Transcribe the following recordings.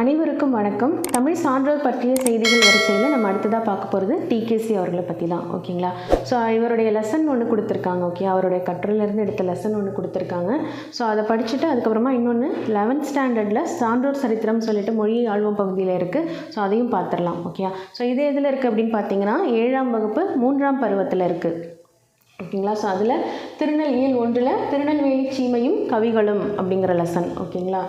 அனைவருக்கும் வணக்கம். தமிழ் சான்றோர் பற்றிய செய்திகள் வரிசையில் நம்ம அடுத்ததாக பார்க்க போகிறது டிகேசி அவர்களை பற்றி தான் ஓகேங்களா? ஸோ இவருடைய லெசன் ஒன்று கொடுத்துருக்காங்க ஓகே? அவருடைய கட்டுரையிலேருந்து எடுத்த லெசன் ஒன்று கொடுத்துருக்காங்க. ஸோ அதை படிச்சுட்டு அதுக்கப்புறமா இன்னொன்று லெவன்த் ஸ்டாண்டர்டில் சான்றோர் சரித்திரம் சொல்லிட்டு மொழி ஆழ்வம் பகுதியில் இருக்குது ஸோ அதையும் பார்த்துடலாம் ஓகே ஸோ இது எதில் இருக்குது அப்படின்னு பார்த்தீங்கன்னா ஏழாம் வகுப்பு மூன்றாம் பருவத்தில் இருக்குது ஓகேங்களா? ஸோ அதில் திருநெல்வேல் ஒன்றில் திருநெல்வேலி சீமையும் கவிகளும் அப்படிங்கிற லெசன் ஓகேங்களா?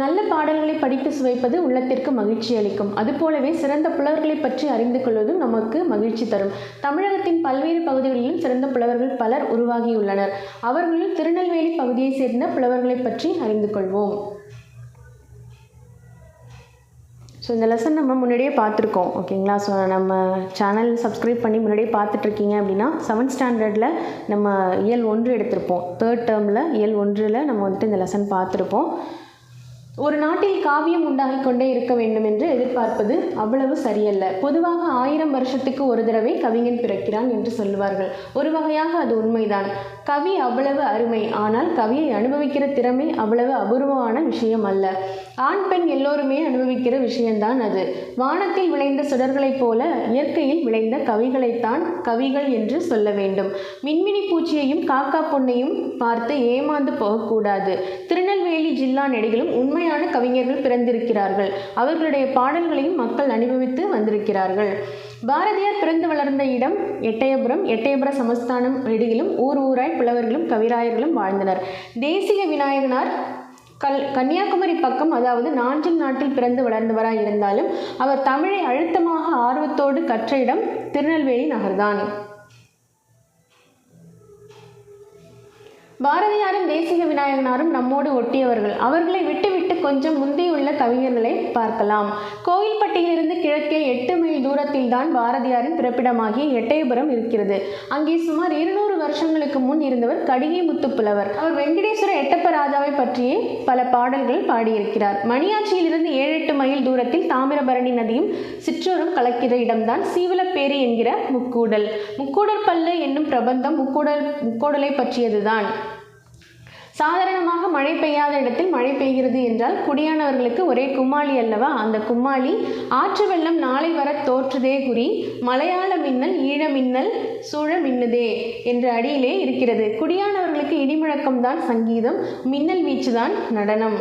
நல்ல பாடல்களை படித்து சுவைப்பது உள்ளத்திற்கு மகிழ்ச்சி அளிக்கும். அதுபோலவே சிறந்த புலவர்களை பற்றி அறிந்து கொள்வதும் நமக்கு மகிழ்ச்சி தரும். தமிழகத்தின் பல்வேறு பகுதிகளிலும் சிறந்த புலவர்கள் பலர் உருவாகியுள்ளனர். அவர்களில் திருநெல்வேலி பகுதியைச் சேர்ந்த புலவர்களை பற்றி அறிந்து கொள்வோம். ஸோ இந்த லெசன் நம்ம முன்னாடியே பார்த்துருக்கோம். ஓகேங்களா ஸோ நம்ம சேனல் சப்ஸ்கிரைப் பண்ணி முன்னாடியே பார்த்துட்ருக்கீங்க அப்படின்னா செவன்த் ஸ்டாண்டர்டில் நம்ம இயல் ஒன்று எடுத்திருப்போம். தேர்ட் டேர்மில் இயல் ஒன்றில் நம்ம வந்துட்டு இந்த லெசன் பார்த்துருப்போம். ஒரு நாட்டில் காவியம் உண்டாகிக் கொண்டே இருக்க வேண்டும் என்று எதிர்பார்ப்பது அவ்வளவு சரியல்ல. பொதுவாக ஆயிரம் வருஷத்துக்கு ஒரு தடவை கவிஞன் பிறக்கிறான் என்று சொல்லுவார்கள். ஒரு வகையாக அது உண்மைதான். கவி அவ்வளவு அருமை ஆனால் கவியை அனுபவிக்கிற திறமை அவ்வளவு அபூர்வமான விஷயம் அல்ல. ஆண் பெண் எல்லோருமே அனுபவிக்கிற விஷயம்தான் அது. வானத்தில் விளைந்த சுடர்களைப் போல இயற்கையில் விளைந்த கவிகளைத்தான் கவிகள் என்று சொல்ல வேண்டும். மின்மினி பூச்சியையும் காக்கா பொண்ணையும் பார்த்து ஏமாந்து போகக்கூடாது. திருநெல்வேலி ஜில்லா நெடுகிலும் உண்மையான கவிஞர்கள் பிறந்திருக்கிறார்கள். அவர்களுடைய பாடல்களையும் மக்கள் அனுபவித்து வந்திருக்கிறார்கள். பாரதியார் பிறந்து வளர்ந்த இடம் எட்டயபுரம். எட்டயபுர சமஸ்தானம் இடையிலும் ஊர் ஊராய் புலவர்களும் கவிராயர்களும் வாழ்ந்தனர். தேசிய விநாயகனார் கல் கன்னியாகுமரி பக்கம் அதாவது நாஞ்சில் நாட்டில் பிறந்து வளர்ந்தவராய் இருந்தாலும் அவர் தமிழை அழுத்தமாக ஆர்வத்தோடு கற்ற இடம் திருநெல்வேலி நகர்தான். பாரதியாரும் தேசிக விநாயகனாரும் நம்மோடு ஒட்டியவர்கள். அவர்களை விட்டுவிட்டு கொஞ்சம் முந்தியுள்ள கவிஞர்களை பார்க்கலாம். கோயில்பட்டியிலிருந்து கிழக்கே எட்டு மைல் தூரத்தில் தான் பாரதியாரின் பிறப்பிடமாகிய எட்டயபுரம் இருக்கிறது. அங்கே சுமார் இருநூறு வருஷங்களுக்கு முன் இருந்தவர் கடிகை முத்துப்புலவர். அவர் வெங்கடேஸ்வர எட்டப்ப ராஜாவை பற்றியே பல பாடல்கள் பாடியிருக்கிறார். மணியாச்சியிலிருந்து ஏழு எட்டு மைல் தூரத்தில் தாமிரபரணி நதியும் சிற்றோரும் கலக்கிற இடம்தான் சீவலப்பேரி என்கிற முக்கூடல். முக்கூடல் பல்லு என்னும் பிரபந்தம் முக்கூடல் முக்கூடலை பற்றியதுதான். சாதாரணமாக மழை பெய்யாத இடத்தில் மழை பெய்கிறது என்றால் குடியானவர்களுக்கு ஒரே கும்மாளி அல்லவா? அந்த கும்மாளி ஆற்று வெள்ளம் நாளை வர தோற்றுதே குறி மலையாள மின்னல் ஈழ மின்னல் சூழ மின்னுதே என்ற அடியிலே இருக்கிறது. குடியானவர்களுக்கு இடிமுழக்கம்தான் சங்கீதம் மின்னல் வீச்சுதான் நடனம்.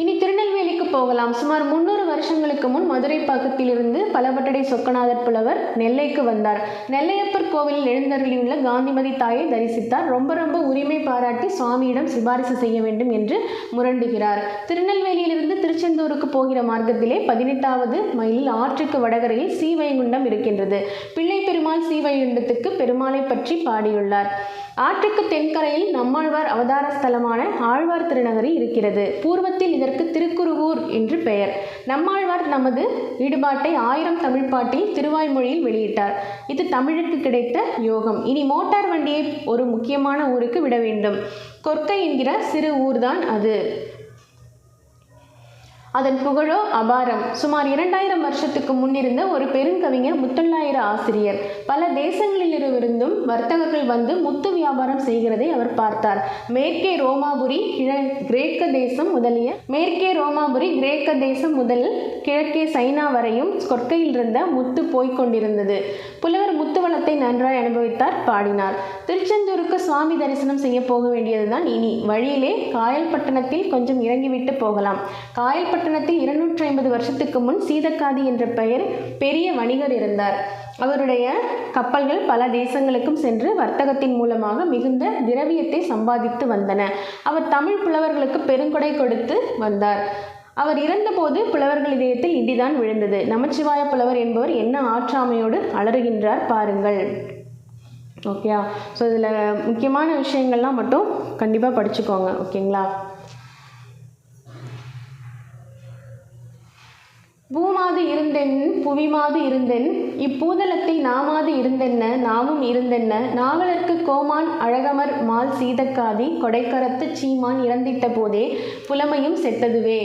இனி திருநெல்வேலிக்கு போகலாம். சுமார் முன்னூறு வருஷங்களுக்கு முன் மதுரை பக்கத்திலிருந்து பலபட்டடை சொக்கநாதர் புலவர் நெல்லைக்கு வந்தார். நெல்லையப்பர் கோவிலில் எழுந்தருளியுள்ள காந்திமதி தாயை தரிசித்தார். ரொம்ப ரொம்ப உரிமை பாராட்டி சுவாமியிடம் சிபாரிசு செய்ய வேண்டும் என்று முரண்டுகிறார். திருநெல்வேலியிலிருந்து திருச்செந்தூருக்கு போகிற மார்க்கத்திலே பதினெட்டாவது மைலில் ஆற்றுக்கு வடகரையில் சீவைகுண்டம் இருக்கின்றது. பிள்ளை பெருமாள் சீவைகுண்டத்துக்கு பெருமாளை பற்றி பாடியுள்ளார். ஆற்றுக்கு தென்கரையில் நம்மாழ்வார் அவதார ஸ்தலமான ஆழ்வார் திருநகரி இருக்கிறது. பூர்வத்தில் இதற்கு திருக்குருவூர் என்று பெயர். நம்மாழ்வார் நமது ஈடுபாட்டை ஆயிரம் தமிழ் பாட்டில் திருவாய்மொழியில் வெளியிட்டார். இது தமிழுக்கு கிடைத்த யோகம். இனி மோட்டார் வண்டியை ஒரு முக்கியமான ஊருக்கு விட வேண்டும். கொற்கை என்கிற சிறு ஊர்தான் அது. அதன் புகழோ அபாரம். சுமார் இரண்டாயிரம் வருஷத்துக்கு முன்னிருந்த ஒரு பெருங்கவிஞர் முத்தொள்ளாயிர ஆசிரியர். பல தேசங்களிலிருந்தும் வர்த்தகர்கள் வந்து முத்து வியாபாரம் செய்கிறதை அவர் பார்த்தார். மேற்கே ரோமாபுரி கிழ கிரேக்க தேசம் முதலிய மேற்கே ரோமாபுரி கிரேக்க தேசம் முதல் கிழக்கே சைனா வரையும் கொற்கையில் இருந்த முத்து போய்க் கொண்டிருந்தது புலவர் முத்து வளத்தை நன்றாய் அனுபவித்தார் பாடினார். திருச்செந்தூருக்கு சுவாமி தரிசனம் செய்ய போக வேண்டியதுதான் இனி. வழியிலே காயல்பட்டணத்தில் கொஞ்சம் இறங்கிவிட்டு போகலாம். காயல்பட்டணத்தில் இருநூற்றி ஐம்பது வருஷத்துக்கு முன் சீதக்காதி என்ற பெயர் பெரிய வணிகர் இருந்தார். அவருடைய கப்பல்கள் பல தேசங்களுக்கும் சென்று வர்த்தகத்தின் மூலமாக மிகுந்த திரவியத்தை சம்பாதித்து வந்தன. அவர் தமிழ் புலவர்களுக்கு பெருங்கொடை கொடுத்து வந்தார். அவர் இறந்தபோது புலவர்கள் இதயத்தில் இடிதான் விழுந்தது. நமச்சிவாய புலவர் என்பவர் என்ன ஆற்றாமையோடு அலறுகின்றார் பாருங்கள். ஓகேயா ஸோ இதில் முக்கியமான விஷயங்கள்லாம் மட்டும் கண்டிப்பாக படிச்சுக்கோங்க. ஓகேங்களா பூமாது இருந்தென் புவிமாது இருந்தென் இப்பூதலத்தில் நாமாது இருந்தென்ன நாமும் இருந்தென்ன? நாவலர்க்கு கோமான் அழகமர் மால் சீதக்காதி கொடைக்கரத்து சீமான் இறந்திட்ட போதே புலமையும் செத்ததுவே.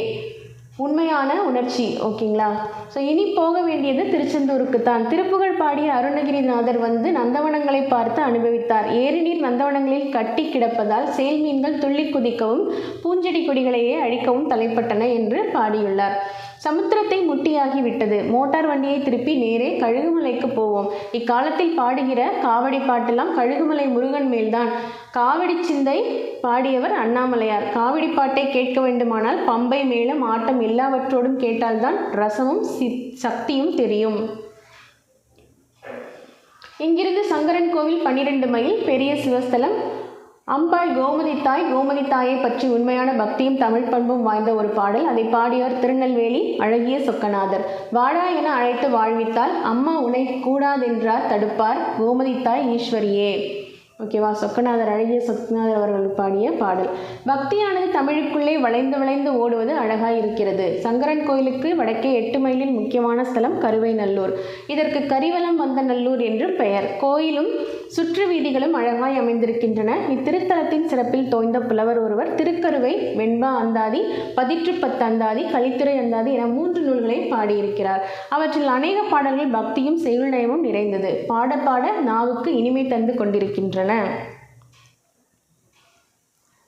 உண்மையான உணர்ச்சி ஓகேங்களா? ஸோ இனி போக வேண்டியது திருச்செந்தூருக்கு தான் திருப்புகழ் பாடிய அருணகிரிநாதர் வந்து நந்தவனங்களை பார்த்து அனுபவித்தார். ஏரிநீர் நந்தவனங்களில் கட்டி கிடப்பதால் செயல் மீன்கள் துள்ளி குதிக்கவும் பூஞ்செடி கொடிகளையே அழிக்கவும் தலைப்பட்டன என்று பாடியுள்ளார். சமுத்திரத்தை முட்டியாகிவிட்டது. மோட்டார் வண்டியை திருப்பி நேரே கழுகுமலைக்கு போவோம். இக்காலத்தில் பாடுகிற காவடி பாட்டெல்லாம் கழுகுமலை முருகன் மேல்தான். காவடி சிந்தை பாடியவர் அண்ணாமலையார். காவடி பாட்டை கேட்க வேண்டுமானால் பம்பை மேலும் ஆட்டம் எல்லாவற்றோடும் கேட்டால்தான் ரசமும் சக்தியும் தெரியும். இங்கிருந்து சங்கரன் கோவில் பன்னிரண்டு மைல் பெரிய சிவஸ்தலம் அம்பாள் கோமதி தாய் கோமதி தாயை பற்றி உண்மையான பக்தியும் தமிழ் பண்பும் வாய்ந்த ஒரு பாடல். அதை பாடியவர் திருநெல்வேலி அழகிய சொக்கநாதர். வாழா என அழைத்து வாழ்வித்தால் அம்மா உனை கூடாதென்றார் தடுப்பார் கோமதி தாய் ஈஸ்வரியே. ஓகேவா? சொக்கநாதர் அழகிய சொக்கநாதர் அவர்கள் பாடிய பாடல். பக்தியானது தமிழுக்குள்ளே வளைந்து வளைந்து ஓடுவது அழகாய் இருக்கிறது. சங்கரன் கோயிலுக்கு வடக்கே எட்டு மைலில் முக்கியமான ஸ்தலம் கருவை நல்லூர் இதற்கு கரிவலம் வந்த நல்லூர் என்று பெயர். கோயிலும் சுற்று வீதிகளும் அழகாய் அமைந்திருக்கின்றன. இத்திருத்தலத்தின் சிறப்பில் தோய்ந்த புலவர் ஒருவர் திருக்கருவை வெண்பா அந்தாதி பதிற்று பத்து அந்தாதி கலித்துறை அந்தாதி என மூன்று நூல்களை பாடியிருக்கிறார். அவற்றில் அநேக பாடல்கள் பக்தியும் செய்யுள் நயமும் நிறைந்தது. பாட பாட நாவுக்கு இனிமை தந்து கொண்டிருக்கின்றன.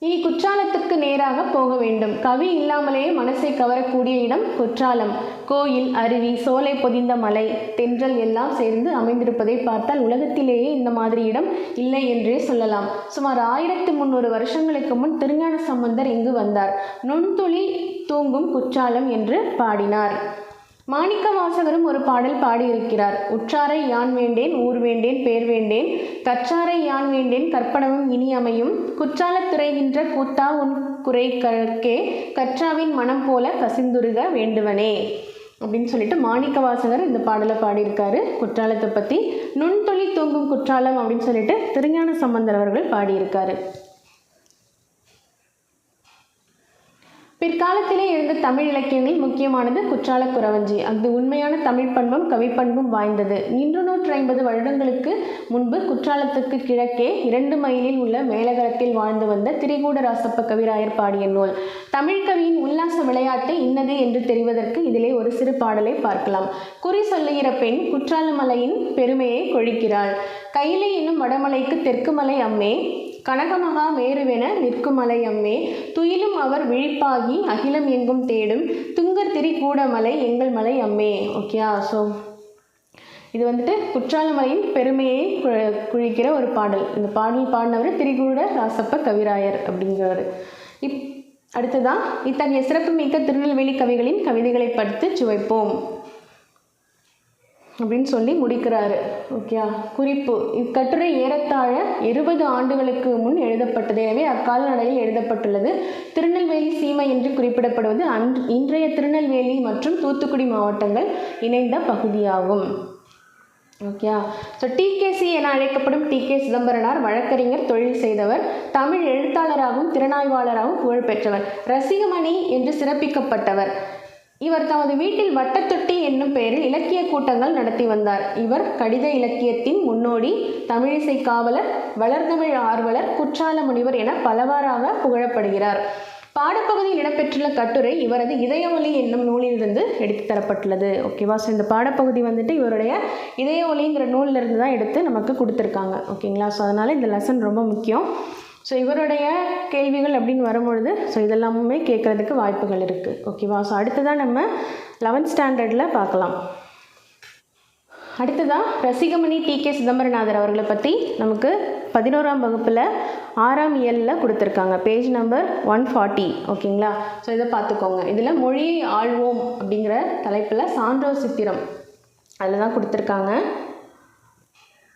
இனி குற்றாலத்துக்கு நேராக போக வேண்டும். கவி இல்லாமலேயே மனசை கவரக்கூடிய இடம் குற்றாலம். கோயில் அருவி சோலை பொதிந்த மலை தென்றல் எல்லாம் சேர்ந்து அமைந்திருப்பதை பார்த்தால் உலகத்திலேயே இந்த மாதிரி இடம் இல்லை என்றே சொல்லலாம். சுமார் ஆயிரத்தி முந்நூறு வருஷங்களுக்கு முன் திருஞான சம்பந்தர் இங்கு வந்தார். நுண்துளி தூங்கும் குற்றாலம் என்று பாடினார். மாணிக்க வாசகரும் ஒரு பாடல் பாடியிருக்கிறார். உற்றாரை யான் வேண்டேன்? ஊர் வேண்டேன்? பேர் வேண்டேன்? கற்றாரை யான் வேண்டேன்? கற்பனவும் இனி அமையும். குற்றாலத் துறைகின்ற கூத்தா உன் குறை கற்கே கற்றாவின் மனம் போல கசிந்துருக வேண்டுவனே. அப்படின்னு சொல்லிட்டு மாணிக்க வாசகர் இந்த பாடலை பாடியிருக்காரு. குற்றாலத்தை பற்றி நுண்தொழி தூங்கும் குற்றாலம் அப்படின்னு சொல்லிட்டு திருஞான சம்பந்தர் அவர்கள் பாடியிருக்காரு. பிற்காலத்திலே எழுந்த தமிழ் இலக்கியங்களில் முக்கியமானது குற்றால குறவஞ்சி அது உண்மையான தமிழ் பண்பும் கவிப்பண்பும் வாய்ந்தது. இன்று நூற்றி ஐம்பது வருடங்களுக்கு முன்பு குற்றாலத்துக்கு கிழக்கே இரண்டு மைலில் உள்ள மேலகரத்தில் வாழ்ந்து வந்த திரிகூட ராசப்ப கவிராயர் பாடிய நூல். தமிழ் கவியின் உல்லாச விளையாட்டு இன்னது என்று தெரிவதற்கு இதிலே ஒரு சிறு பாடலை பார்க்கலாம். குறி சொல்லுகிற பெண் குற்றாலமலையின் பெருமையை கொழிக்கிறாள். கைலை என்னும் வடமலைக்கு தெற்கு மலை அம்மே கனகமகா மேருவென நிற்கும் அம்மே துயிலும் அவர் விழிப்பாகி அகிலம் எங்கும் தேடும் துங்கர் திரி கூடமலை எங்கள் மலை அம்மே ஓகேயா ஸோ இது வந்துட்டு குற்றாலமலையின் பெருமையை கு- குழிக்கிற ஒரு பாடல். இந்த பாடல் பாடினவர் திரிகூட ராசப்ப கவிராயர் அப்படிங்கிறவர். இப் அடுத்ததான் இத்தகைய சிறப்புமிக்க திருநெல்வேலி கவிகளின் கவிதைகளை படித்து சுவைப்போம். அப்படின்னு சொல்லி முடிக்கிறாரு. ஓகேயா குறிப்பு இக்கட்டுரை ஏறத்தாழ இருபது ஆண்டுகளுக்கு முன் எழுதப்பட்டது. எனவே அக்கால நடையில் எழுதப்பட்டுள்ளது. திருநெல்வேலி சீமை என்று குறிப்பிடப்படுவது அன் இன்றைய திருநெல்வேலி மற்றும் தூத்துக்குடி மாவட்டங்கள் இணைந்த பகுதியாகும். ஓகேயா ஸோ டிகேசி என அழைக்கப்படும் டி கே சிதம்பரனார் வழக்கறிஞர் தொழில் செய்தவர் தமிழ் எழுத்தாளராகவும் திறனாய்வாளராகவும் புகழ் பெற்றவர் ரசிகமணி என்று சிறப்பிக்கப்பட்டவர். இவர் தமது வீட்டில் வட்டத்தொட்டி என்னும் பெயரில் இலக்கிய கூட்டங்கள் நடத்தி வந்தார். இவர் கடித இலக்கியத்தின் முன்னோடி தமிழிசை காவலர் வளர்தமிழ் ஆர்வலர் குற்றால முனிவர் என பலவாறாக புகழப்படுகிறார். பாடப்பகுதியில் இடம்பெற்றுள்ள கட்டுரை இவரது இதயஒலி என்னும் நூலிலிருந்து எடுத்து தரப்பட்டுள்ளது. ஓகேவா ஸோ இந்த பாடப்பகுதி வந்துட்டு இவருடைய இதயஒலிங்கிற நூலிலிருந்து தான் எடுத்து நமக்கு கொடுத்துருக்காங்க. ஓகேங்களா ஸோ அதனால் இந்த லெசன் ரொம்ப முக்கியம். ஸோ இவருடைய கேள்விகள் அப்படின்னு வரும்பொழுது ஸோ இதெல்லாமுமே கேட்குறதுக்கு வாய்ப்புகள் இருக்குது ஓகேவா ஸோ அடுத்ததான் நம்ம லெவன்த் ஸ்டாண்டர்டில் பார்க்கலாம். அடுத்ததாக ரசிகமணி டி கே சிதம்பரநாதர் அவர்களை பற்றி நமக்கு பதினோராம் வகுப்பில் ஆறாம் இயலில் கொடுத்துருக்காங்க. பேஜ் நம்பர் ஒன் ஃபார்ட்டி ஓகேங்களா ஸோ இதை பார்த்துக்கோங்க. இதில் மொழியை ஆழ்வோம் அப்படிங்கிற தலைப்பில் சான்றோர் சித்திரம் அதில் தான் கொடுத்துருக்காங்க.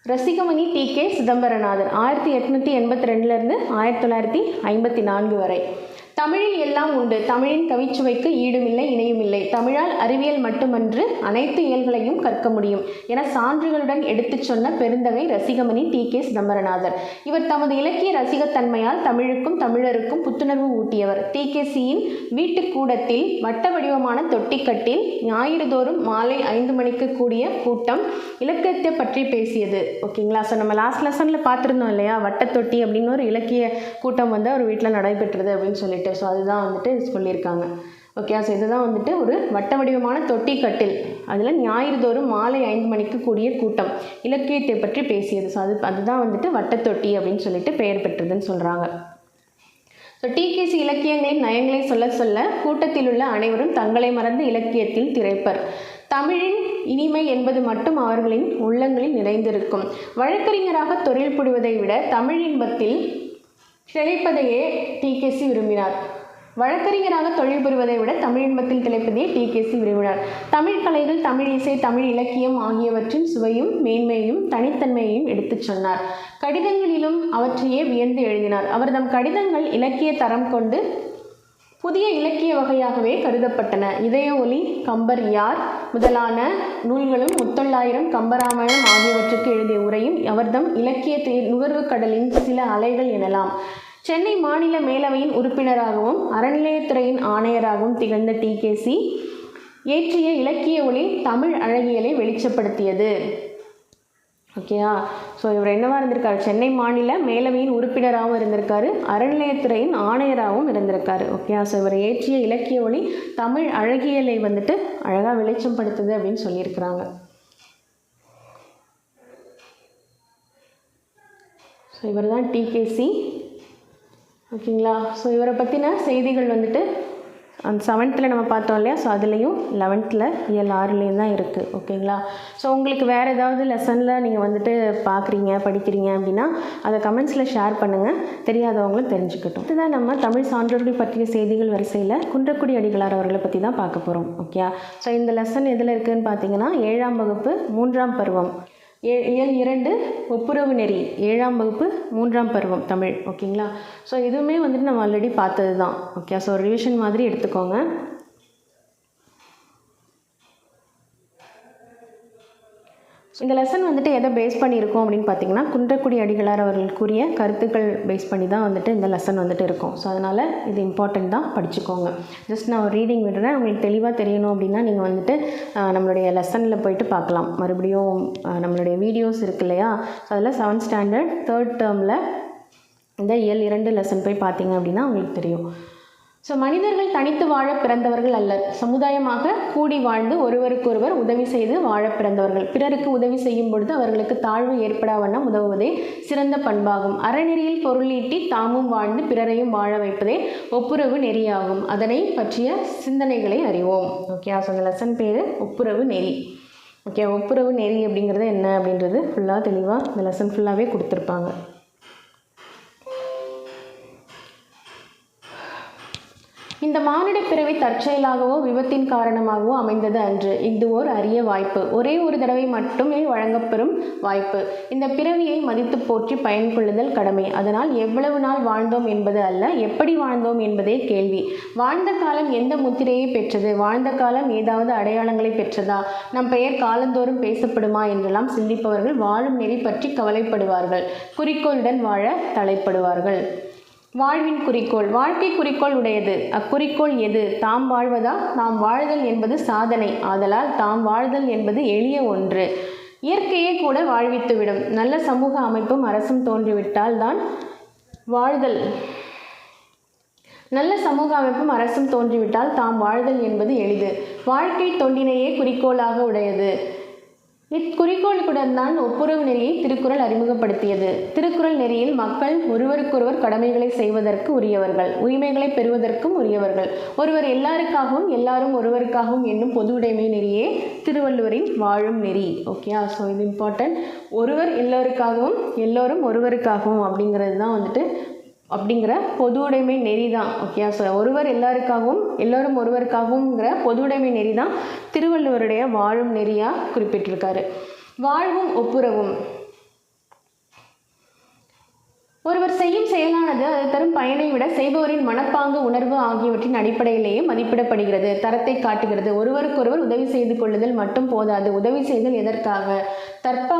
ரசிகமணி டி கே சிதம்பரநாதர் ஆயிரத்தி எட்நூற்றி எண்பத்தி ரெண்டுலேருந்து ஆயிரத்தி தொள்ளாயிரத்தி ஐம்பத்தி நான்கு வரை. தமிழில் எல்லாம் உண்டு. தமிழின் கவிச்சுவைக்கு ஈடுமில்லை இணையுமில்லை. தமிழால் அறிவியல் மட்டுமன்று அனைத்து இயல்களையும் கற்க முடியும் என சான்றுகளுடன் எடுத்துச் சொன்ன பெருந்தகை ரசிகமணி டி. கே. சிதம்பரநாதர். இவர் தமது இலக்கிய ரசிகத்தன்மையால் தமிழுக்கும் தமிழருக்கும் புத்துணர்வு ஊட்டியவர். டி. கே. சியின் வீட்டுக்கூடத்தில் வட்ட வடிவமான தொட்டிக்கட்டில் ஞாயிறுதோறும் மாலை ஐந்து மணிக்கு கூடிய கூட்டம் இலக்கியத்தை பற்றி பேசியது. ஓகேங்களா? ஸோ நம்ம லாஸ்ட் லெசனில் பார்த்துருந்தோம் இல்லையா? வட்டத்தொட்டி அப்படின்னு ஒரு இலக்கிய கூட்டம் வந்து அவர் வீட்டில் நடைபெற்றது அப்படின்னு சொல்லிட்டு. ஸோ அதுதான் வந்துட்டு சொல்லியிருக்காங்க. ஓகே ஸோ இதுதான் வந்துட்டு ஒரு வட்ட வடிவமான தொட்டி கட்டில் அதில் ஞாயிறு தோறும் மாலை ஐந்து மணிக்கு கூடிய கூட்டம். இலக்கியத்தை பற்றி பேசியது. ஸோ அது அதுதான் வந்துட்டு வட்டத்தொட்டி அப்படின்னு சொல்லிட்டு பெயர் பெற்றதுன்னு சொல்கிறாங்க ஸோ டிகேசி இலக்கியங்களின் நயங்களை சொல்ல சொல்ல கூட்டத்தில் உள்ள அனைவரும் தங்களை மறந்து இலக்கியத்தில் திரைப்பர். தமிழின் இனிமை என்பது மட்டும் அவர்களின் உள்ளங்களில் நிறைந்திருக்கும். வழக்கறிஞராக தொழில் புரிவதை விட தமிழ் இன்பத்தில் திளைப்பதையே டிகேசி விரும்பினார். வழக்கறிஞராக தொழில் புரிவதை விட தமிழ் இன்பத்தில் டி கேசி விரும்பினார். தமிழ் கலைகள் தமிழ் இசை தமிழ் இலக்கியம் ஆகியவற்றின் சுவையும் மேன்மையும் தனித்தன்மையையும் எடுத்துச் சொன்னார். கடிதங்களிலும் அவற்றையே வியந்து எழுதினார். அவர் தம் கடிதங்கள் இலக்கிய தரம் கொண்டு புதிய இலக்கிய வகையாகவே கருதப்பட்டன. இதய ஒலி கம்பர் யார்? முதலான நூல்களும் முத்தொள்ளாயிரம் கம்பராமாயணம் ஆகியவற்றுக்கு எழுதிய உரையும் அவர்தம் இலக்கிய நுகர்வு கடலின் சில அலைகள் எனலாம். சென்னை மாநில மேலவையின் உறுப்பினராகவும் அறநிலையத்துறையின் ஆணையராகவும் திகழ்ந்த டிகேசி ஏற்றிய இலக்கிய ஒளி தமிழ் அழகியலை வெளிச்சப்படுத்தியது. ஓகேயா? ஸோ இவர் என்னவாக இருந்திருக்காரு? சென்னை மாநில மேலவையின் உறுப்பினராகவும் இருந்திருக்காரு. அறநிலையத்துறையின் ஆணையராகவும் இருந்திருக்காரு. ஓகேயா? ஸோ இவர் ஏற்றிய இலக்கிய ஒளி தமிழ் அழகியலை வந்துட்டு அழகாக வெளிச்சம் படுத்துது அப்படின்னு சொல்லியிருக்கிறாங்க. ஸோ இவர் தான் டிகேசி ஓகேங்களா? ஸோ இவரை பற்றின செய்திகள் வந்துட்டு அந்த செவன்த்தில் நம்ம பார்த்தோம் இல்லையா? ஸோ அதுலேயும் லெவன்த்தில் இயல் ஆறுலேயும் தான் இருக்குது ஓகேங்களா ஸோ உங்களுக்கு வேறு ஏதாவது லெசனில் நீங்கள் வந்துட்டு பார்க்குறீங்க படிக்கிறீங்க அப்படின்னா அதை கமெண்ட்ஸில் ஷேர் பண்ணுங்கள் தெரியாதவங்களும் தெரிஞ்சுக்கட்டும். இதுதான் நம்ம தமிழ் சான்றோர்கள் பற்றிய செய்திகள் வரிசையில் குன்றக்குடி அடிகளார் அவர்களை பற்றி தான் பார்க்க போகிறோம் ஓகே ஸோ இந்த லெசன் எதில் இருக்குதுன்னு பார்த்தீங்கன்னா ஏழாம் வகுப்பு மூன்றாம் பருவம். இயல் இரண்டு ஒப்புரவு நெறி ஏழாம் வகுப்பு மூன்றாம் பருவம் தமிழ். ஓகேங்களா? ஸோ இதுவுமே வந்துட்டு நம்ம ஆல்ரெடி பார்த்தது தான் ஓகே ஸோ ரிவிஷன் மாதிரி எடுத்துக்கோங்க. இந்த லெசன் வந்துட்டு எதை பேஸ் பண்ணியிருக்கோம் அப்படின்னு பார்த்தீங்கன்னா குன்றக்குடி அடிகளார் அவர்களுக்குரிய கருத்துக்கள் பேஸ் பண்ணி தான் வந்துட்டு இந்த லெசன் வந்துட்டு இருக்கும். ஸோ அதனால் இது இம்பார்ட்டண்ட் தான். படிச்சுக்கோங்க. ஜஸ்ட் நான் ஒரு ரீடிங் விடுறேன். உங்களுக்கு தெளிவாக தெரியணும் அப்படின்னா நீங்கள் வந்துட்டு நம்மளுடைய லெசனில் போயிட்டு பார்க்கலாம். மறுபடியும் நம்மளுடைய வீடியோஸ் இருக்கு இல்லையா? ஸோ அதில் செவன்த் ஸ்டாண்டர்ட் தேர்ட் டேர்மில் இந்த இயல் இரண்டு லெசன் போய் பார்த்தீங்க அப்படின்னா உங்களுக்கு தெரியும். ஸோ மனிதர்கள் தனித்து வாழ பிறந்தவர்கள் அல்ல சமுதாயமாக கூடி வாழ்ந்து ஒருவருக்கொருவர் உதவி செய்து வாழ பிறந்தவர்கள். பிறருக்கு உதவி செய்யும் பொழுது அவர்களுக்கு தாழ்வு ஏற்படா வண்ணம் உதவுவதே சிறந்த பண்பாகும். அறநெறியில் பொருளீட்டி தாமும் வாழ்ந்து பிறரையும் வாழ வைப்பதே ஒப்புரவு நெறியாகும். அதனை பற்றிய சிந்தனைகளை அறிவோம். ஓகே ஸோ அந்த லெசன் பேர் ஒப்புரவு நெறி. ஓகே ஒப்புரவு நெறி அப்படிங்கிறது என்ன அப்படின்றது ஃபுல்லாக தெளிவாக இந்த லெசன் ஃபுல்லாகவே கொடுத்துருப்பாங்க. இந்த மானிட பிறவி தற்செயலாகவோ விபத்தின் காரணமாகவோ அமைந்தது அன்று. இது ஓர் அரிய வாய்ப்பு. ஒரே ஒரு தடவை மட்டுமே வழங்கப்பெறும் வாய்ப்பு. இந்த பிறவியை மதித்து போற்றி பயன் கொள்ளுதல் கடமை. அதனால் எவ்வளவு நாள் வாழ்ந்தோம் என்பது அல்ல எப்படி வாழ்ந்தோம் என்பதே கேள்வி. வாழ்ந்த காலம் எந்த முத்திரையை பெற்றது? வாழ்ந்த காலம் ஏதாவது அடையாளங்களை பெற்றதா? நம் பெயர் காலந்தோறும் பேசப்படுமா என்றெல்லாம் சிந்திப்பவர்கள் வாழும் நெறி பற்றி கவலைப்படுவார்கள். குறிக்கோளுடன் வாழ தலைப்படுவார்கள். வாழ்வின் குறிக்கோள். வாழ்க்கை குறிக்கோள் உடையது. அக்குறிக்கோள் எது? தாம் வாழ்வதா? நாம் வாழ்தல் என்பது சாதனை. ஆதலால் தாம் வாழ்தல் என்பது எளிய ஒன்று. இயற்கையே கூட வாழ்வித்துவிடும். நல்ல சமூக அமைப்பும் அரசும் தோன்றிவிட்டால் தான் வாழ்தல். நல்ல சமூக அமைப்பும் அரசும் தோன்றிவிட்டால் தாம் வாழ்தல் என்பது எளிது. வாழ்க்கை தொண்டினையே குறிக்கோளாக உடையது. இக்குறிக்கோளுடன் தான் ஒப்புரவு நெறியை திருக்குறள் அறிமுகப்படுத்தியது. திருக்குறள் நெறியில் மக்கள் ஒருவருக்கொருவர் கடமைகளை செய்வதற்கு உரியவர்கள் உரிமைகளை பெறுவதற்கும் உரியவர்கள். ஒருவர் எல்லாருக்காகவும் எல்லாரும் ஒருவருக்காகவும் என்னும் பொது உடைமை நெறியே திருவள்ளுவரின் வாழும் நெறி. ஓகேயா ஸோ இது இம்பார்ட்டன்ட் ஒருவர் எல்லோருக்காகவும் எல்லோரும் ஒருவருக்காகவும் அப்படிங்கிறது தான் வந்துட்டு அப்படிங்கிற பொது உடைமை நெறி தான் ஓகே ஸோ ஒருவர் எல்லாருக்காகவும் எல்லோரும் ஒருவருக்காகவும்ங்கிற பொது உடைமை நெறி தான் திருவள்ளுவருடைய வாழும் நெறியாக குறிப்பிட்டிருக்காரு. வாழ்வும் ஒப்புரவும். ஒருவர் செய்யும் செயலானது அது தரும் பயனை விட செய்பவரின் மனப்பாங்கு உணர்வு ஆகியவற்றின் அடிப்படையிலேயே மதிப்பிடப்படுகிறது தரத்தை காட்டுகிறது. ஒருவருக்கொருவர் உதவி செய்து கொள்ளுதல் மட்டும் போதாது. உதவி செய்தல் எதற்காக? தற்ப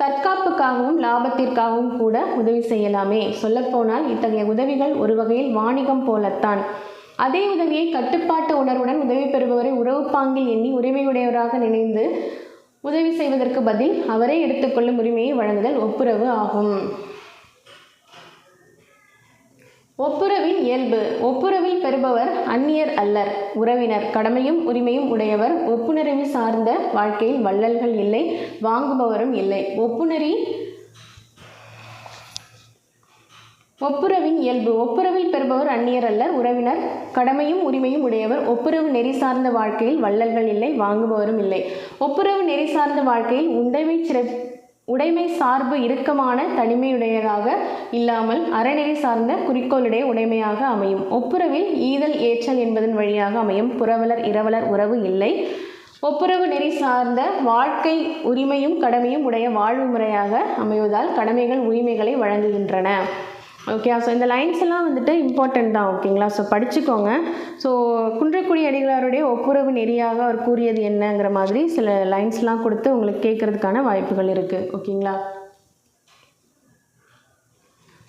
தற்காப்புக்காகவும் லாபத்திற்காகவும் கூட உதவி செய்யலாமே. சொல்லப்போனால் இத்தகைய உதவிகள் ஒரு வகையில் வாணிகம் போலத்தான். அதே உதவியை கட்டுப்பாட்டு உணர்வுடன் உதவி பெறுபவரை உறவு பாங்கில் எண்ணி உரிமையுடையவராக நினைந்து உதவி செய்வதற்கு பதில் அவரே எடுத்துக்கொள்ளும் உரிமையை வழங்குதல் ஒப்புரவு ஆகும். ஒப்புரவின் இயல்பு. ஒப்புரவில் பெறுபவர் அந்நியர் அல்லர். உறவினர். கடமையும் உரிமையும் உடையவர். ஒப்புணர்வு சார்ந்த வாழ்க்கையில் வள்ளல்கள் இல்லை. வாங்குபவரும் இல்லை. ஒப்புணரி ஒப்புரவின் இயல்பு. ஒப்புரவில் பெறுபவர் அந்நியர் அல்லர். உறவினர். கடமையும் உரிமையும் உடையவர். ஒப்புரவு நெறி சார்ந்த வாழ்க்கையில் வள்ளல்கள் இல்லை. வாங்குபவரும் இல்லை. ஒப்புரவு நெறி சார்ந்த வாழ்க்கையில் உடைமை சிற உடைமை சார்பு இறுக்கமான தனிமையுடையதாக இல்லாமல் அறநெறி சார்ந்த குறிக்கோளுடைய உடைமையாக அமையும். ஒப்புரவில் ஈதல் ஏற்றல் என்பதன் வழியாக அமையும். புறவலர் இரவலர் உறவு இல்லை. ஒப்புரவு நெறி சார்ந்த வாழ்க்கை உரிமையும் கடமையும் உடைய வாழ்வு முறையாக அமைவதால் கடமைகள் உரிமைகளை வழங்குகின்றன. ஓகே ஸோ இந்த லைன்ஸ் எல்லாம் வந்துட்டு இம்பார்ட்டண்ட் தான் ஓகேங்களா ஸோ படிச்சுக்கோங்க. ஸோ குன்றக்குடி அடிகளாருடைய ஒப்புரவு நெறியாக அவர் கூறியது என்னங்கிற மாதிரி சில லைன்ஸ்லாம் கொடுத்து உங்களுக்கு கேட்கறதுக்கான வாய்ப்புகள் இருக்குது ஓகேங்களா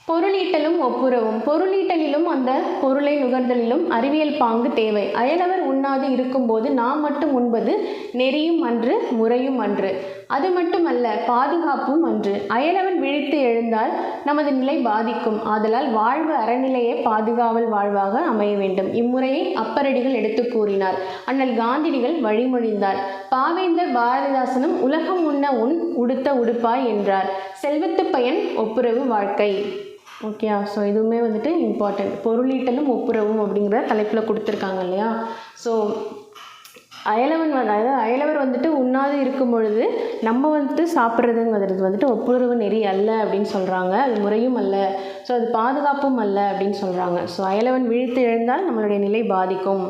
பொருளீட்டலும் ஒப்புரவும். பொருளீட்டலிலும் அந்த பொருளை நுகர்தலிலும் அறிவியல் பாங்கு தேவை. அயலவர் உண்ணாது இருக்கும்போது நாம் மட்டும் உண்பது நெறியும் அன்று முறையும் அன்று. அது மட்டுமல்ல பாதுகாப்பும் அன்று அயலவன் விழித்து எழுந்தால் நமது நிலை பாதிக்கும். ஆதலால் வாழ்வு அறநிலையே பாதுகாவல் வாழ்வாக அமைய வேண்டும். இம்முறையை அப்பரடிகள் எடுத்து கூறினார். அண்ணல் காந்திடிகள் வழிமொழிந்தார். பாவேந்தர் பாரதிதாசனும் உலகம் உண்ண உன் உடுத்த உடுப்பாய் என்றார். செல்வத்து பயன் ஒப்புரவு வாழ்க்கை. ஓகே ஸோ இதுவுமே வந்துட்டு இம்பார்ட்டன்ட் பொருளீட்டலும் ஒப்புரவும் அப்படிங்கிற தலைப்பில் கொடுத்துருக்காங்க இல்லையா? ஸோ அயலவன் வந்து அதாவது அயலவர் வந்துட்டு உண்ணாது இருக்கும் பொழுது நம்ம வந்துட்டு சாப்பிட்றதுங்கிறது வந்துட்டு ஒப்புரவு நெறி அல்ல அப்படின்னு சொல்கிறாங்க அது முறையும் அல்ல. ஸோ அது பாதுகாப்பும் அல்ல அப்படின்னு சொல்கிறாங்க ஸோ அயலவன் விழித்து எழுந்தால் நம்மளுடைய நிலை பாதிக்கும்.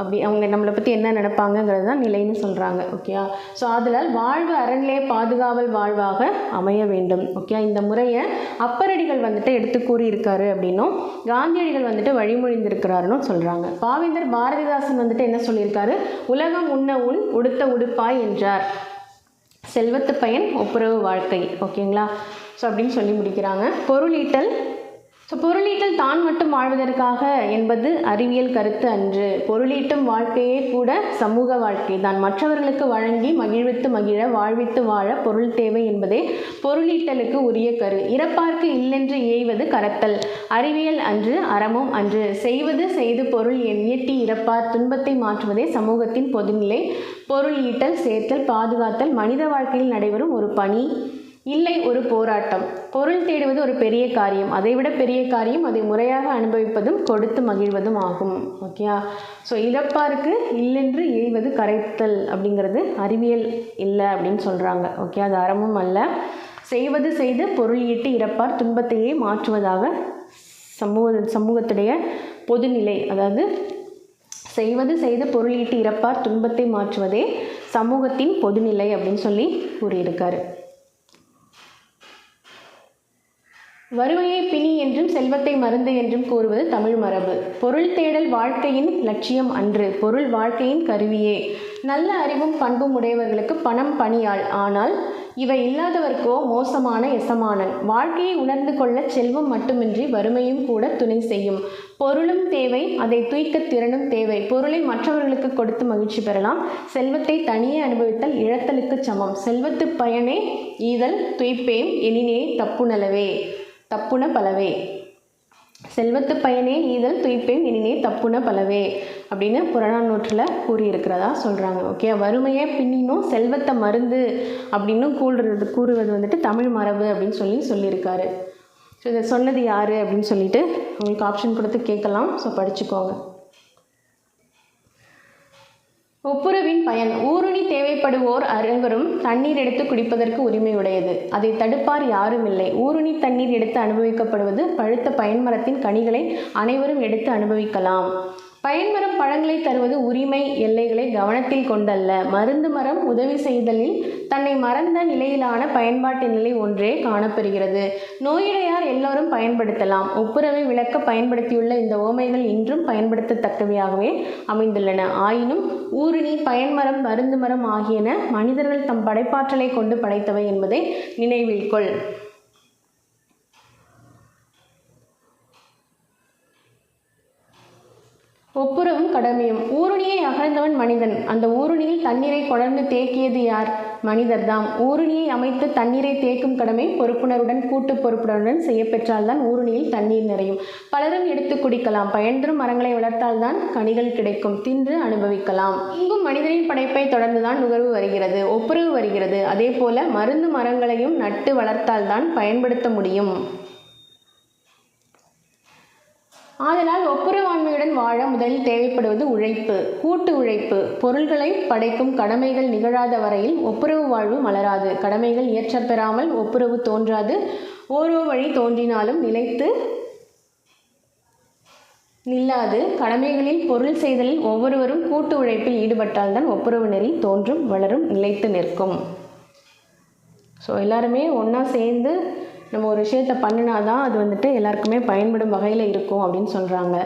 அப்படி அவங்க நம்மளை பற்றி என்ன நினைப்பாங்கங்கிறது தான் நிலைன்னு சொல்கிறாங்க ஓகேயா ஸோ அதனால் வாழ்வு அரண்லே பாதுகாவல் வாழ்வாக அமைய வேண்டும் ஓகே இந்த முறையை அப்பரடிகள் வந்துட்டு எடுத்து கூறியிருக்காரு அப்படின்னும் காந்தியடிகள் வந்துட்டு வழிமொழிந்திருக்கிறாருன்னு சொல்கிறாங்க பாவேந்தர் பாரதிதாசன் வந்துட்டு என்ன சொல்லியிருக்காரு? உலகம் உண்ண உன் உடுத்த உடுப்பாய் என்றார். செல்வத்து பயன் ஒப்புரவு வாழ்க்கை ஓகேங்களா ஸோ அப்படின்னு சொல்லி முடிக்கிறாங்க. பொருளீட்டல் ஸோ பொருளீட்டல் தான் மட்டும் வாழ்வதற்காக என்பது அறிவியல் கருத்து அன்று. பொருளீட்டும் வாழ்க்கையே கூட சமூக வாழ்க்கை தான். மற்றவர்களுக்கு வழங்கி மகிழ்வித்து மகிழ வாழ்வித்து வாழ பொருள் தேவை என்பதே பொருளீட்டலுக்கு உரிய கரு. இறப்பார்க்கு இல்லென்று ஏய்வது கரத்தல். அறிவியல் அன்று அறமும் அன்று. செய்வது செய்து பொருள் எண்ணியட்டி இறப்பார். துன்பத்தை மாற்றுவதே சமூகத்தின் பொதுநிலை. பொருள் ஈட்டல் சேர்த்தல் பாதுகாத்தல் மனித வாழ்க்கையில் நடைபெறும் ஒரு பணி. இல்லை ஒரு போராட்டம். பொருள் தேடுவது ஒரு பெரிய காரியம். அதைவிட பெரிய காரியம் அதை முறையாக அனுபவிப்பதும் கொடுத்து மகிழ்வதும் ஆகும். ஓகேயா ஸோ இழப்பாருக்கு இல்லென்று எய்வது கரைத்தல் அப்படிங்கிறது அறிவியல் இல்லை அப்படின்னு சொல்கிறாங்க ஓகே அது அறமும் அல்ல. செய்வது செய்து பொருள் ஈட்டு இறப்பார். துன்பத்தையே மாற்றுவதாக சமூக சமூகத்துடைய பொதுநிலை. அதாவது செய்வது செய்து பொருள் ஈட்டு இறப்பார். துன்பத்தை மாற்றுவதே சமூகத்தின் பொதுநிலை அப்படின்னு சொல்லி கூறியிருக்காரு. வறுமையை பிணி என்றும் செல்வத்தை மருந்து என்றும் கூறுவது தமிழ் மரபு. பொருள் தேடல் வாழ்க்கையின் லட்சியம் அன்று பொருள் வாழ்க்கையின் கருவியே. நல்ல அறிவும் பண்பும் உடையவர்களுக்கு பணம் பணியாள். ஆனால் இவை இல்லாதவர்க்கோ மோசமான எசமானன். வாழ்க்கையை உணர்ந்து கொள்ள செல்வம் மட்டுமின்றி வறுமையும் கூட துணை செய்யும். பொருளும் தேவை அதை தூய்க்க திறனும் தேவை. பொருளை மற்றவர்களுக்கு கொடுத்து மகிழ்ச்சி பெறலாம். செல்வத்தை தனியே அனுபவித்தல் இழத்தலுக்கு சமம். செல்வத்து பயனே ஈதல் துய்ப்பேம் எளினே தப்புணலவே. தப்புன பலவே. செல்வத்து பயனே ஈதல் துய்ப்பேன் எனினே தப்புன பலவே அப்படின்னு புறநானூற்றில் கூறியிருக்கிறதா சொல்கிறாங்க ஓகே வறுமையே பின்னினும் செல்வத்தை மருந்து அப்படின்னு கூறுறது கூறுவது வந்துட்டு தமிழ் மரபு அப்படின்னு சொல்லி சொல்லியிருக்காரு. ஸோ இதை சொன்னது யார் அப்படின்னு சொல்லிட்டு உங்களுக்கு ஆப்ஷன் கொடுத்து கேட்கலாம். ஸோ படிச்சுக்கோங்க. ஒப்புரவின் பயன். ஊருணி தேவைப்படுவோர் அனைவரும் தண்ணீர் எடுத்து குடிப்பதற்கு உரிமையுடையது. அதை தடுப்பார் யாரும் இல்லை ஊருணி தண்ணீர் எடுத்து அனுபவிக்கப்படுவது பழுத்த பயன்மரத்தின் கனிகளை அனைவரும் எடுத்து அனுபவிக்கலாம். பயன்மரம் பழங்களை தருவது உரிமை எல்லைகளை கவனத்தில் கொண்டல்ல. மருந்து மரம் உதவி செய்தலில் தன்னை மறந்த நிலையிலான பயன்பாட்டு நிலை ஒன்றே காணப்பெறுகிறது நோயுடையார் எல்லோரும் பயன்படுத்தலாம். ஒப்புரவை விளக்க பயன்படுத்தியுள்ள இந்த ஓமைகள் இன்றும் பயன்படுத்தத்தக்கவையாகவே அமைந்துள்ளன. ஆயினும் ஊரணி பயன்மரம் மருந்து மரம் ஆகியன மனிதர்கள் தம் படைப்பாற்றலை கொண்டு படைத்தவை என்பதை நினைவில் கொள். ஒப்புரவும் கடமையும். ஊருணியை அகழ்ந்தவன் மனிதன். அந்த ஊருணியில் தண்ணீரை கொடர்ந்து தேக்கியது யார்? மனிதர்தாம். ஊருணியை அமைத்து தண்ணீரை தேக்கும் கடமை பொறுப்புணருடன் கூட்டு பொறுப்புணருடன் செய்யப்பெற்றால்தான் ஊருணியில் தண்ணீர் நிறையும். பலரும் எடுத்து குடிக்கலாம். பயன்றும் மரங்களை வளர்த்தால்தான் கனிகள் கிடைக்கும். தின்று அனுபவிக்கலாம். இங்கும் மனிதனின் படைப்பை தொடர்ந்துதான் நுகர்வு வருகிறது. ஒப்புரவு வருகிறது. அதே போல மருந்து மரங்களையும் நட்டு வளர்த்தால்தான் பயன்படுத்த முடியும். ஆதலால் ஒப்புரவாண்மையுடன் வாழ முதலில் தேவைப்படுவது உழைப்பு. கூட்டு உழைப்பு. பொருள்களை படைக்கும் கடமைகள் நிகழாத வரையில் ஒப்புரவு வாழ்வு மலராது. கடமைகள் இயற்றப்பெறாமல் ஒப்புரவு தோன்றாது. ஓரோ வழி தோன்றினாலும் நிலைத்து நில்லாது. கடமைகளில் பொருள் செய்தலில் ஒவ்வொருவரும் கூட்டு உழைப்பில் ஈடுபட்டால்தான் ஒப்புரவு நெறி தோன்றும் வளரும் நிலைத்து நிற்கும். ஸோ எல்லாருமே ஒன்றா சேர்ந்து நம்ம ஒரு விஷயத்தை பண்ணினா தான் அது வந்துட்டு எல்லாருக்குமே பயன்படும் வகையில் இருக்கும் அப்படின்னு சொல்கிறாங்க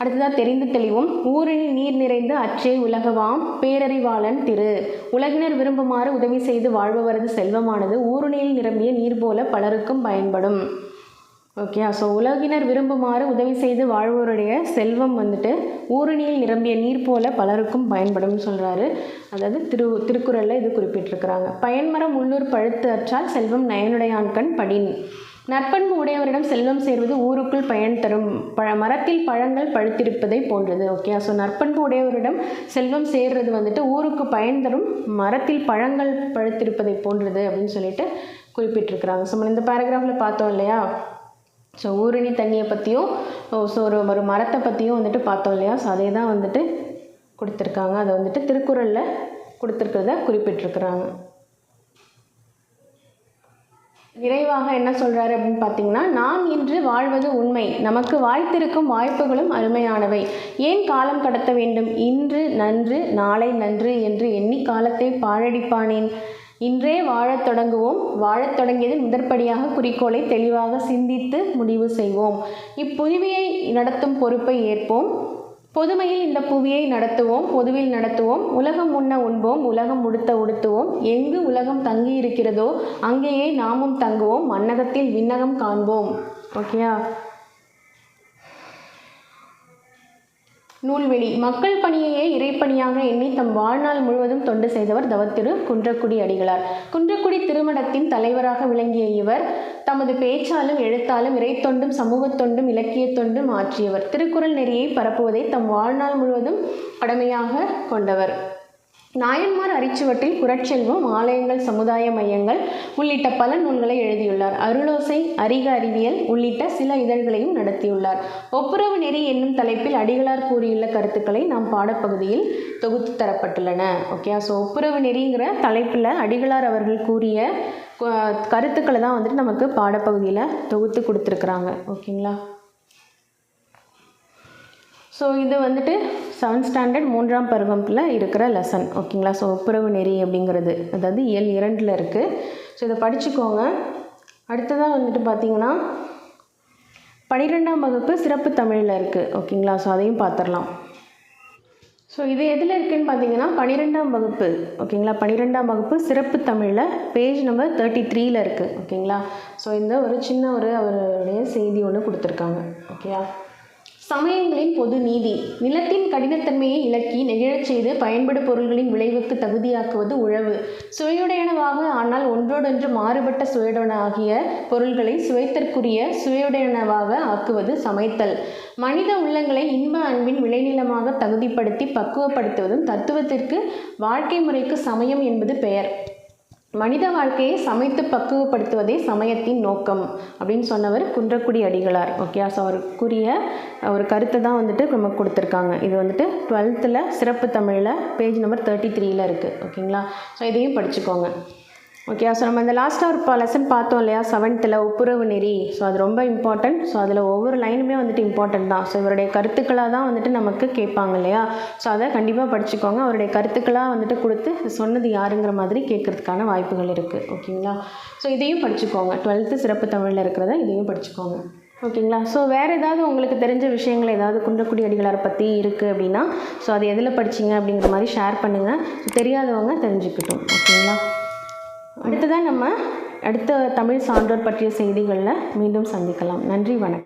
அடுத்ததாக தெரிந்து தெளிவும். ஊரில் நீர் நிறைந்து அச்சே உலகவாம் பேரறிவாளன் திரு. உலகினர் விரும்புமாறு உதவி செய்து வாழ்பவரது செல்வமானது ஊருணியில் நிரம்பிய நீர் போல பலருக்கும் பயன்படும். ஓகே ஸோ உலகினர் விரும்புமாறு உதவி செய்து வாழ்வோருடைய செல்வம் வந்துட்டு ஊருணியில் நிரம்பிய நீர் போல பலருக்கும் பயன்படும் சொல்கிறாரு அதாவது திரு திருக்குறளில் இது குறிப்பிட்டிருக்கிறாங்க. பயன்மரம் உள்ளூர் பழுத்து அற்றால் செல்வம் நயனுடையான்கண் படின் நற்பண்பு உடையவரிடம் செல்வம் சேர்வது ஊருக்குள் பயன் தரும். பழ மரத்தில் பழங்கள் பழுத்திருப்பதை போன்றது. ஓகே ஸோ நற்பண்பு உடையவரிடம் செல்வம் சேர்றது வந்துட்டு ஊருக்கு பயன் தரும். மரத்தில் பழங்கள் பழுத்திருப்பதை போன்றது அப்படின்னு சொல்லிட்டு குறிப்பிட்டிருக்கிறாங்க. ஸோ நம்ம இந்த பேராகிராஃபில் பார்த்தோம் இல்லையா? ஸோ ஊரணி தண்ணியை பற்றியும் ஸோ ஒரு ஒரு மரத்தை பற்றியும் வந்துட்டு பார்த்தோம் இல்லையா? ஸோ அதே தான் வந்துட்டு கொடுத்துருக்காங்க. அதை வந்துட்டு திருக்குறளில் கொடுத்துருக்கிறத குறிப்பிட்டிருக்கிறாங்க. நிறைவாக என்ன சொல்கிறாரு அப்படின்னு பார்த்தீங்கன்னா நாம் இன்று வாழ்வது உண்மை. நமக்கு வாய்த்திருக்கும் வாய்ப்புகளும் அருமையானவை. ஏன் காலம் கடத்த வேண்டும்? இன்று நன்று நாளை நன்று என்று எண்ணி காலத்தை பாழடிப்பானேன்? இன்றே வாழத் தொடங்குவோம். வாழத் தொடங்கியது முதற்படியாக குறிக்கோளை தெளிவாக சிந்தித்து முடிவு செய்வோம். இப்புதுவியை நடத்தும் பொறுப்பை ஏற்போம். பொதுமையில் இந்த புவியை நடத்துவோம் பொதுவில் நடத்துவோம். உலகம் உண்ண உண்போம் உலகம் உடுத்த உடுத்துவோம். எங்கு உலகம் தங்கி இருக்கிறதோ அங்கேயே நாமும் தங்குவோம். மன்னகத்தில் விண்ணகம் காண்போம். ஓகேயா? நூல்வெளி. மக்கள் பணியையே இறைப்பணியாக எண்ணி தம் வாழ்நாள் முழுவதும் தொண்டு செய்தவர் தவத்திரு குன்றக்குடி அடிகளார். குன்றக்குடி திருமணத்தின் தலைவராக விளங்கிய இவர் தமது பேச்சாலும் எழுத்தாலும் இறைத்தொண்டும் சமூக தொண்டும் இலக்கிய தொண்டும் ஆற்றியவர். திருக்குறள் நெறியை பரப்புவதை தம் வாழ்நாள் முழுவதும் கடமையாக கொண்டவர். நாயன்மார் அரிச்சுவட்டில் குரட்செல்வம் ஆலயங்கள் சமுதாய மையங்கள் உள்ளிட்ட பல நூல்களை எழுதியுள்ளார். அருளோசை அறிக அறிவியல் உள்ளிட்ட சில இதழ்களையும் நடத்தியுள்ளார். ஒப்புரவு நெறி என்னும் தலைப்பில் அடிகளார் கூறியுள்ள கருத்துக்களை நாம் பாடப்பகுதியில் தொகுத்து தரப்பட்டுள்ளன. ஓகே ஸோ ஒப்புரவு நெறிங்கிற தலைப்பில் அடிகளார் அவர்கள் கூறிய கருத்துக்களை தான் வந்துட்டு நமக்கு பாடப்பகுதியில் தொகுத்து கொடுத்துருக்குறாங்க. ஓகேங்களா ஸோ இது வந்துட்டு செவன்த் ஸ்டாண்டர்ட் மூன்றாம் பருவத்தில் இருக்கிற லெசன் ஓகேங்களா ஸோ ஒப்புரவு நெறி அப்படிங்கிறது. அதாவது இயல் இரண்டில் இருக்குது ஸோ இதை படிச்சுக்கோங்க. அடுத்ததாக வந்துட்டு பார்த்தீங்கன்னா பன்னிரெண்டாம் வகுப்பு சிறப்பு தமிழில் இருக்குது ஓகேங்களா ஸோ அதையும் பார்த்துடலாம் ஸோ இது எதில் இருக்குன்னு பார்த்தீங்கன்னா பன்னிரெண்டாம் வகுப்பு. ஓகேங்களா பன்னிரெண்டாம் வகுப்பு சிறப்பு தமிழில் பேஜ் நம்பர் தேர்ட்டி த்ரீயில் இருக்குது ஓகேங்களா ஸோ இந்த ஒரு சின்ன ஒரு அவருடைய செய்தி ஒன்று கொடுத்துருக்காங்க. ஓகேயா சமயங்களின் பொது நீதி. நிலத்தின் கடினத்தன்மையை இலக்கி நெகிழச் செய்து பயன்படு பொருள்களின் விளைவுக்கு தகுதியாக்குவது உழவு. சுவையுடையனவாக ஆனால் ஒன்றோடொன்று மாறுபட்ட சுவையுடனாகிய பொருள்களை சுவைத்தற்குரிய சுவையுடையனவாக ஆக்குவது சமைத்தல். மனித உள்ளங்களை இன்ப அன்பின் விளைநிலமாக தகுதிப்படுத்தி பக்குவப்படுத்துவதும் தத்துவத்திற்கு வாழ்க்கை முறைக்கு சமயம் என்பது பெயர். மனித வாழ்க்கையை சமைத்து பக்குவப்படுத்துவதே சமயத்தின் நோக்கம் அப்படின்னு சொன்னவர் குன்றக்குடி அடிகளார். ஓகே ஸோ அவர் கூறிய ஒரு கருத்தை தான் வந்துட்டு நமக்கு கொடுத்துருக்காங்க. இது வந்துட்டு டுவெல்த்தில் சிறப்பு தமிழில் பேஜ் நம்பர் தேர்ட்டி த்ரீயில் இருக்குது ஓகேங்களா ஸோ இதையும் படிச்சுக்கோங்க. ஓகே ஸோ நம்ம இந்த லாஸ்ட்டாக ஒரு லெசன் பார்த்தோம் இல்லையா? செவன்த்தில் ஒப்புரவு நெறி. ஸோ அது ரொம்ப இம்பார்ட்டன்ட் ஸோ அதில் ஒவ்வொரு லைனுமே வந்துட்டு இம்பார்ட்டன்ட் தான். ஸோ இவருடைய கருத்துக்களாக தான் வந்துட்டு நமக்கு கேட்பாங்க இல்லையா? ஸோ அதை கண்டிப்பாக படிச்சுக்கோங்க. அவருடைய கருத்துக்களாக வந்துட்டு கொடுத்து சொன்னது யாருங்கிற மாதிரி கேட்கறதுக்கான வாய்ப்புகள் இருக்குது ஓகேங்களா ஸோ இதையும் படிச்சுக்கோங்க. டுவெல்த்து சிறப்பு தமிழில் இருக்கிறத இதையும் படிச்சுக்கோங்க. ஓகேங்களா ஸோ வேறு ஏதாவது உங்களுக்கு தெரிஞ்ச விஷயங்கள் ஏதாவது குன்றக்குடி அடிகளாரை பற்றி இருக்குது அப்படின்னா ஸோ அது எதில் படிச்சீங்க அப்படிங்கிற மாதிரி ஷேர் பண்ணுங்கள் தெரியாதவங்க தெரிஞ்சுக்கிட்டோம். ஓகேங்களா அடுத்ததாக நம்ம அடுத்த தமிழ் சான்றோர் பற்றிய செய்திகளில் மீண்டும் சந்திக்கலாம். நன்றி வணக்கம்.